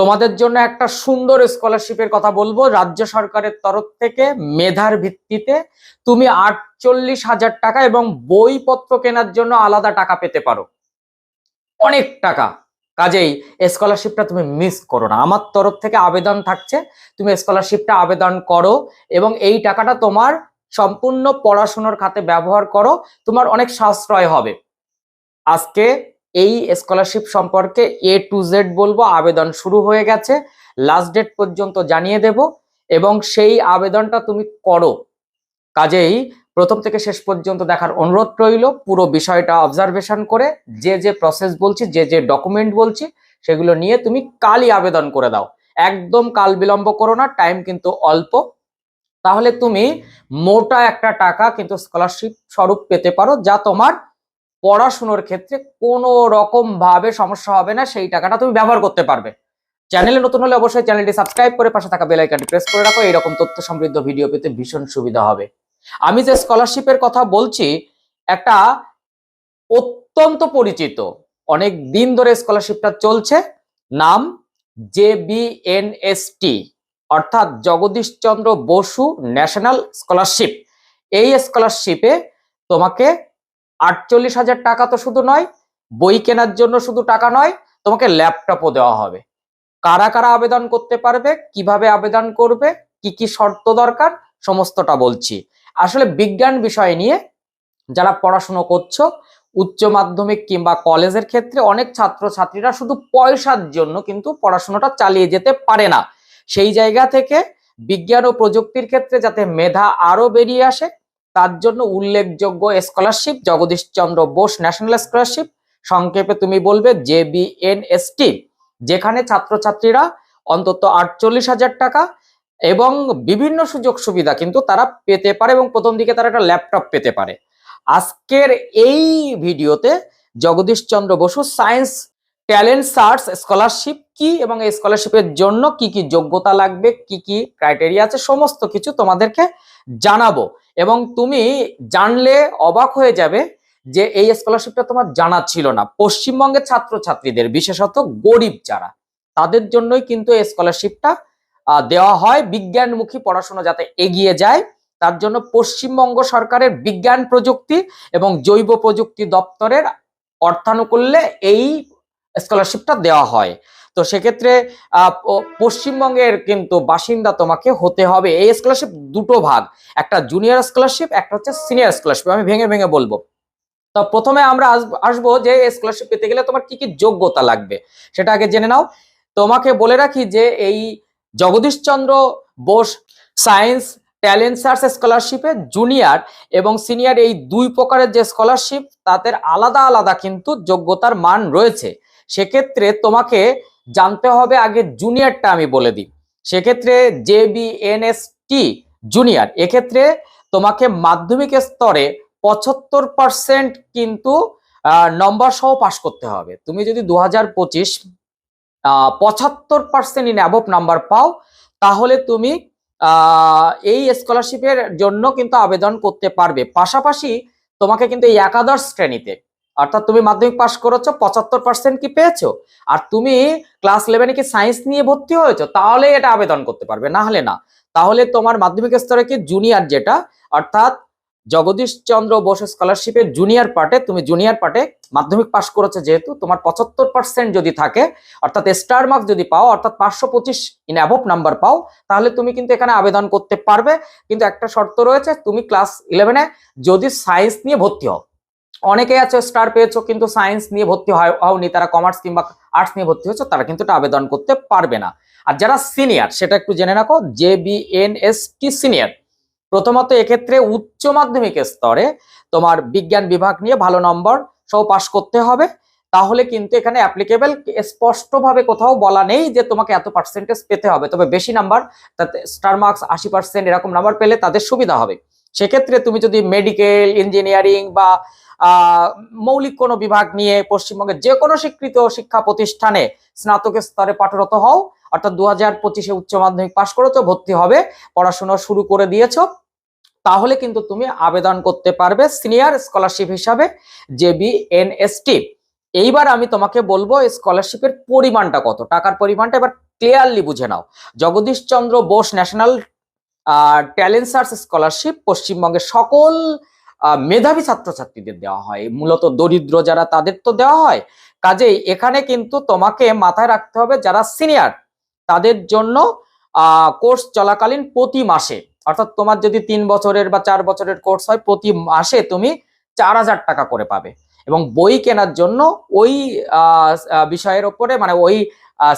তোমাদের জন্য একটা সুন্দর স্কলারশিপের কথা বলব। রাজ্য সরকারের তরফ থেকে মেধার ভিত্তিতে তুমি আটচল্লিশ হাজার টাকা এবং বইপত্র কেনার জন্য আলাদা টাকা পেতে পারো। অনেক টাকা। কাজেই স্কলারশিপটা তুমি মিস করো না। আমার তরফ থেকে আবেদন থাকছে, তুমি স্কলারশিপটা আবেদন করো এবং এই টাকাটা তোমার সম্পূর্ণ পড়াশোনার খাতে ব্যবহার করো। তোমার অনেক সাশ্রয় হবে। আজকে এই স্কলারশিপ সম্পর্কে এ টু জেড বলব, আবেদন শুরু হয়ে গেছে লাস্ট ডেট পর্যন্ত জানিয়ে দেব, এবং সেই আবেদনটা তুমি করো। কাজেই প্রথম থেকে শেষ পর্যন্ত দেখার অনুরোধ রইল, পুরো বিষয়টা অবজারভেশন করে, যে যে প্রসেস বলছি, যে যে ডকুমেন্ট বলছি, সেগুলো নিয়ে তুমি কালই আবেদন করে দাও। একদম কাল বিলম্ব করো না টাইম কিন্তু অল্প। তাহলে তুমি মোটা একটা টাকা কিন্তু স্কলারশিপ স্বরূপ পেতে পারো, যা তোমার পড়াশুনোর ক্ষেত্রে কোনো রকম ভাবে সমস্যা হবে না, সেই টাকাটা তুমি ব্যবহার করতে পারবে। চ্যানেলে নতুন হলে অবশ্যই চ্যানেলটি সাবস্ক্রাইব করে পাশে থাকা বেল আইকনটি প্রেস করে রাখো এরকম তথ্য সমৃদ্ধ ভিডিও পেতে ভীষণ সুবিধা হবে। আমি যে স্কলারশিপের কথা বলছি, একটা অত্যন্ত পরিচিত, অনেক দিন ধরে স্কলারশিপটা চলছে, নাম জেবিএনএসটি অর্থাৎ জগদীশচন্দ্র বসু ন্যাশনাল স্কলারশিপ এই স্কলারশিপে তোমাকে আটচল্লিশ হাজার টাকা তো শুধু নয়, বই কেনার জন্য শুধু টাকা নয়, তোমাকে ল্যাপটপও দেওয়া হবে। কারা কারা আবেদন করতে পারবে, কীভাবে আবেদন করবে, কি কি শর্ত দরকার, সমস্তটা বলছি। আসলে বিজ্ঞান বিষয় নিয়ে যারা পড়াশুনো করছ, উচ্চ মাধ্যমিক কিংবা কলেজের ক্ষেত্রে অনেক ছাত্র ছাত্রীরা শুধু পয়সার জন্য কিন্তু পড়াশোনাটা চালিয়ে যেতে পারে না। সেই জায়গা থেকে বিজ্ঞান ও প্রযুক্তির ক্ষেত্রে যাতে মেধা আরও বেরিয়ে আসে তার জন্য উল্লেখযোগ্য scholarship Jagadishchandra Bose national scholarship সংক্ষেপে তুমি বলবে জেবিএনএসটি যেখানে ছাত্রছাত্রীরা অন্তত আটচল্লিশ হাজার টাকা এবং বিভিন্ন সুযোগ সুবিধা কিন্তু তারা পেতে পারে এবং প্রথম দিকে তারা একটা ল্যাপটপ পেতে পারে। আজকের এই ভিডিওতে Jagadishchandra Basu science talent, search, scholarship, কি এবং এই স্কলারশিপের জন্য কি কি যোগ্যতা লাগবে, কি কি ক্রাইটেরিয়া আছে, সমস্ত কিছু তোমাদেরকে জানাব। এবং তুমি জানলে অবাক হয়ে যাবে যে এই স্কলারশিপটা তোমার জানা ছিল না। পশ্চিমবঙ্গের ছাত্রছাত্রীদের, বিশেষত গরিব যারা, তাদের জন্যই কিন্তু এই স্কলারশিপটা দেওয়া হয়। বিজ্ঞানমুখী পড়াশোনা যাতে এগিয়ে যায়, তার জন্য পশ্চিমবঙ্গ সরকারের বিজ্ঞান প্রযুক্তি এবং জৈব প্রযুক্তি দপ্তরের অর্থানুকূল্যে এই স্কলারশিপটা দেওয়া হয়। তো সেক্ষেত্রে পশ্চিমবঙ্গের কিন্তু বাসিন্দা তোমাকে হতে হবে। এই স্কলারশিপ দুটো ভাগ, একটা জুনিয়র স্কলারশিপ একটা হচ্ছে সিনিয়র স্কলারশিপ আমি ভেঙে ভেঙে বলব। তো প্রথমে আমরা আসব- যে স্কলারশিপ পেতে গেলে তোমার কি কি যোগ্যতা লাগবে, সেটা আগে জেনে নাও। তোমাকে বলে রাখি যে এই Jagadishchandra Bose science talent search স্কলারশিপে junior এবং সিনিয়র এই দুই প্রকারের যে স্কলারশিপ তাদের আলাদা আলাদা কিন্তু যোগ্যতার মান রয়েছে। সেক্ষেত্রে তোমাকে জানতে হবে আগে জুনিয়রটা আমি বলে দিই। সেক্ষেত্রে জেবিএনএসটি জুনিয়র, এক্ষেত্রে তোমাকে মাধ্যমিক স্তরে পঁচাত্তর পার্সেন্ট কিন্তু নম্বর সহ পাশ করতে হবে। তুমি যদি দু হাজার পঁচিশ পঁচাত্তর পার্সেন্ট ইন অ্যাবভ নাম্বার পাও, তাহলে তুমি এই স্কলারশিপের জন্য কিন্তু আবেদন করতে পারবে। পাশাপাশি তোমাকে কিন্তু এই একাদশ শ্রেণীতে অর্থাৎ তুমি মাধ্যমিক পাশ করেছ, পঁচাত্তর পার্সেন্ট কি পেয়েছ? আর তুমি ক্লাস ইলেভেনে কি সায়েন্স নিয়ে ভর্তি হয়েছো? তাহলে এটা আবেদন করতে পারবে, না হলে না। তাহলে তোমার মাধ্যমিক স্তরে কি জুনিয়র যেটা? অর্থাৎ জগদীশ চন্দ্র বোস স্কলারশিপের জুনিয়র পার্টে তুমি জুনিয়র পার্টে মাধ্যমিক পাশ করেছ যেহেতু, তোমার পঁচাত্তর পার্সেন্ট যদি থাকে, অর্থাৎ স্টার মার্কস যদি পাও, অর্থাৎ পাঁচশো পঁচিশ ইন অ্যাবভ নাম্বার পাও, তাহলে তুমি কিন্তু এখানে আবেদন করতে পারবে। কিন্তু একটা শর্ত রয়েছে, তুমি ক্লাস ইলেভেনে যদি সায়েন্স নিয়ে ভর্তি হও। অনেকে আছে স্টার পেয়েছ, কিন্তু সায়েন্স নিয়ে ভর্তি হয় হওনি, তারা কমার্স কিংবা আর্টস নিয়ে ভর্তি হয়েছে, তারা কিন্তু এটা আবেদন করতে পারবে না। আর যারা সিনিয়র সেটা একটু জেনে রাখো J B N S T senior প্রথমত এক্ষেত্রে উচ্চ মাধ্যমিক স্তরে তোমার বিজ্ঞান বিভাগ নিয়ে ভালো নম্বর সহ পাশ করতে হবে। তাহলে কিন্তু এখানে অ্যাপ্লিকেবল স্পষ্টভাবে কোথাও বলা নেই যে তোমাকে এত পার্সেন্টেজ পেতে হবে। তবে বেশি নাম্বার তাতে স্টার মার্কস আশি পার্সেন্ট এরকম নাম্বার পেলে তাদের সুবিধা হবে। সেক্ষেত্রে তুমি যদি মেডিকেল ইঞ্জিনিয়ারিং বা মৌলিক কোনো বিভাগ নিয়ে পশ্চিমবঙ্গের যে কোনো স্বীকৃত শিক্ষা প্রতিষ্ঠানে স্নাতক স্তরে পাঠরত হও। অর্থাৎ দু হাজার পঁচিশে উচ্চ মাধ্যমিক পাশ করেছ, ভর্তি হবে, পড়াশোনা শুরু করে দিয়েছ, তাহলে কিন্তু তুমি আবেদন করতে পারবে সিনিয়র স্কলারশিপ হিসাবে জেবি এনএসটি এইবার আমি তোমাকে বলব স্কলারশিপের পরিমাণটা কত? টাকার পরিমাণটা এবার ক্লিয়ারলি বুঝে নাও। Jagadish Chandra Bose national talent search scholarship পশ্চিমবঙ্গের সকল মেধাবী ছাত্রছাত্রীদের দেওয়া হয়। মূলত দরিদ্র যারা, তাদের তো দেওয়া হয়। কাজেই এখানে কিন্তু তোমাকে মাথায় রাখতে হবে, যারা সিনিয়র তাদের জন্য কোর্স চলাকালীন প্রতি মাসে, অর্থাৎ তোমার যদি তিন বছরের বা চার বছরের কোর্স হয়, প্রতি মাসে তুমি চার হাজার টাকা করে পাবে। এবং বই কেনার জন্য ওই বিষয়ের ওপরে মানে ওই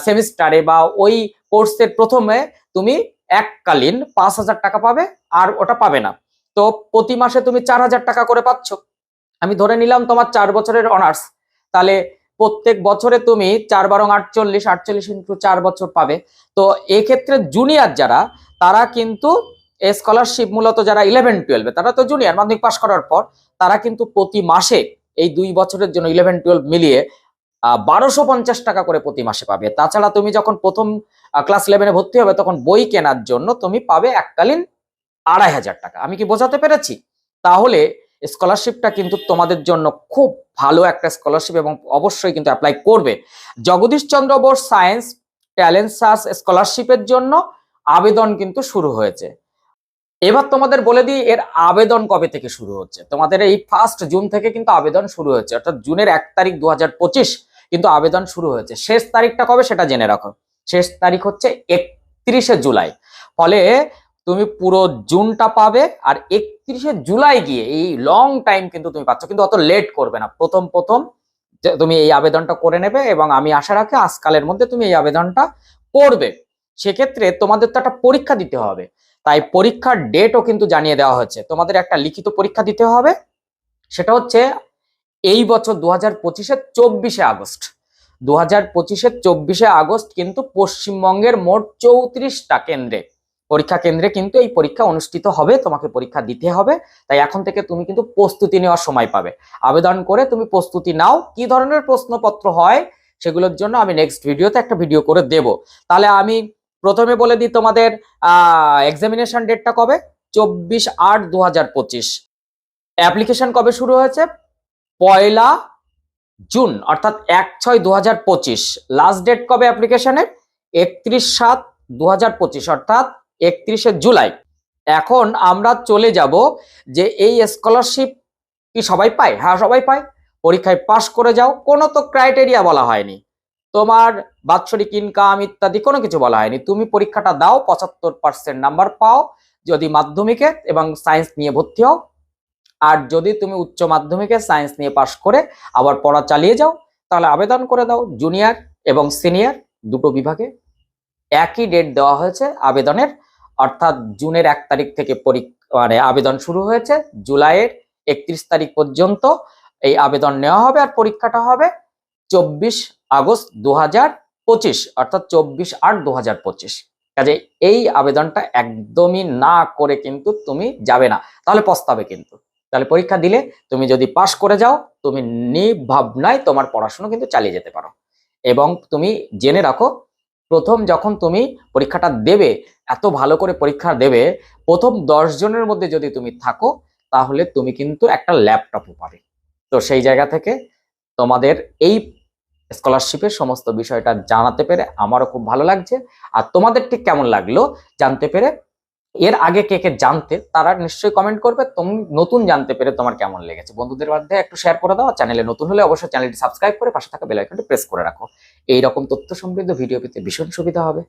সেমিস্টারে বা ওই কোর্সের প্রথমে তুমি এককালীন পাঁচ হাজার টাকা পাবে, আর ওটা পাবে না। তো প্রতি মাসে তুমি চার হাজার টাকা করে পাচ্ছ। আমি ধরে নিলাম তোমার চার বছরের অনার্স তাহলে প্রত্যেক বছরে তুমি চার বারং আটচল্লিশ আটচল্লিশ ইন্টু চার বছর পাবে। তো এক্ষেত্রে জুনিয়র যারা, তারা কিন্তু স্কলারশিপ মূলত যারা ইলেভেন টুয়েলভে তারা তো জুনিয়র মাধ্যমিক পাশ করার পর, তারা কিন্তু প্রতি মাসে এই দুই বছরের জন্য ইলেভেন টুয়েলভ মিলিয়ে বারোশো পঞ্চাশ টাকা করে প্রতি মাসে পাবে। তাছাড়া তুমি যখন প্রথম ক্লাস ইলেভেনে ভর্তি হবে, তখন বই কেনার জন্য তুমি পাবে এককালীন আড়াই হাজার টাকা। আমি কি বোঝাতে পেরেছি? তাহলে স্কলারশিপটা কিন্তু তোমাদের জন্য খুব ভালো একটা স্কলারশিপ এবং অবশ্যই কিন্তু অ্যাপ্লাই করবে। Jagadish Chandra Bose science talent search স্কলারশিপের জন্য আবেদন কিন্তু শুরু হয়েছে। এবার তোমাদের বলে দিই, এর আবেদন কবে থেকে শুরু হচ্ছে? তোমাদের এই ফার্স্ট জুন থেকে কিন্তু আবেদন শুরু হয়েছে। অর্থাৎ জুনের এক তারিখ দু হাজার পঁচিশ কিন্তু আবেদন শুরু হয়েছে। শেষ তারিখটা কবে সেটা জেনে রাখো। শেষ তারিখ হচ্ছে একত্রিশে জুলাই। ফলে তুমি পুরো জুনটা পাবে আর একত্রিশে জুলাই গিয়ে এই লং টাইম কিন্তু তুমি পাচ্ছ। কিন্তু অত লেট করবে না। প্রথম প্রথম তুমি এই আবেদনটা করে নেবে এবং আমি আশা রাখি আজকালের মধ্যে তুমি এই আবেদনটা করবে। সেক্ষেত্রে তোমাদের তো একটা পরীক্ষা দিতে হবে। তাই পরীক্ষার ডেটও কিন্তু জানিয়ে দেওয়া হয়েছে। তোমাদের একটা লিখিত পরীক্ষা দিতে হবে। সেটা হচ্ছে এই বছর দু হাজার পঁচিশের চব্বিশে আগস্ট। দু হাজার পঁচিশের চব্বিশে আগস্ট কিন্তু পশ্চিমবঙ্গের মোট চৌত্রিশটা কেন্দ্রে পরীক্ষা কেন্দ্রে কিন্তু এই পরীক্ষা অনুষ্ঠিত হবে, তোমাকে পরীক্ষা দিতে হবে। তাই এখন থেকে তুমি কিন্তু প্রস্তুতি নেওয়ার সময় পাবে। আবেদন করে তুমি প্রস্তুতি নাও। কি ধরনের প্রশ্নপত্র হয় সেগুলোর জন্য আমি নেক্সট ভিডিওতে একটা ভিডিও করে দেব। তাহলে আমি প্রথমে বলে দিই তোমাদের এক্সামিনেশন ডেটটা কবে? চব্বিশ আট দু হাজার পঁচিশ। অ্যাপ্লিকেশন কবে শুরু হয়েছে? পয়লা জুন, অর্থাৎ এক ছয় দু হাজার পঁচিশ। লাস্ট ডেট কবে অ্যাপ্লিকেশনের একত্রিশ সাত দু হাজার পঁচিশ, অর্থাৎ একত্রিশে জুলাই। এখন আমরা চলে যাব যে এই স্কলারশিপ কি সবাই পায়? হ্যাঁ সবাই পায়। পরীক্ষায় পাশ করে যাও। কোনো তো ক্রাইটেরিয়া বলা হয়নি। তোমার বাৎসরিক ইনকাম ইত্যাদি কোনো কিছু বলা হয়নি। তুমি পরীক্ষাটা দাও, পঁচাত্তর পার্সেন্ট নাম্বার পাও, যদি মাধ্যমিকে এবং সায়েন্স নিয়ে ভর্তি হও। আর যদি তুমি উচ্চ মাধ্যমিকে সায়েন্স নিয়ে পাশ করে আবার পড়া চালিয়ে যাও, তাহলে আবেদন করে দাও জুনিয়র এবং সিনিয়র দুটো বিভাগে। একই ডেট দেওয়া হয়েছে আবেদনের। অর্থাৎ জুনের এক তারিখ থেকে মানে আবেদন শুরু হয়েছে, জুলাইয়ের একত্রিশ তারিখ পর্যন্ত এই আবেদন নেওয়া হবে আর পরীক্ষাটা হবে চব্বিশ আগস্ট দু পঁচিশ, অর্থাৎ চব্বিশ আট দু হাজার পঁচিশ। কাজে এই আবেদনটা একদমই না করে কিন্তু তুমি যাবে না। তাহলে পস্তাবে কিন্তু। তাহলে পরীক্ষা দিলে তুমি যদি পাশ করে যাও, তুমি নির্ভাবনায় তোমার পড়াশোনা কিন্তু চালিয়ে যেতে পারো। এবং তুমি জেনে রাখো প্রথম যখন তুমি পরীক্ষাটা দেবে, এত ভালো করে পরীক্ষা দেবে, প্রথম দশ জনের মধ্যে যদি তুমি থাকো, তাহলে তুমি কিন্তু একটা ল্যাপটপও পাবে। তো সেই জায়গা থেকে তোমাদের এই স্কলারশিপের সমস্ত বিষয়টা জানাতে পেরে আমারও খুব ভালো লাগছে। আর তোমাদের ঠিক কেমন লাগল জানতে পেরে এর আগে কে কে জানতে, তারা নিশ্চয়ই কমেন্ট করবে, তুমি, নতুন জানতে পেরে তোমার কেমন লেগেছে? বন্ধুদের মধ্যে একটু শেয়ার করে দাও চ্যানেলে নতুন হলে অবশ্যই চ্যানেলটি সাবস্ক্রাইব করে পাশে থাকা বেল আইকনটি প্রেস করে রাখো। এই রকম তথ্য সমৃদ্ধ ভিডিও পেতে ভীষণ সুবিধা হবে।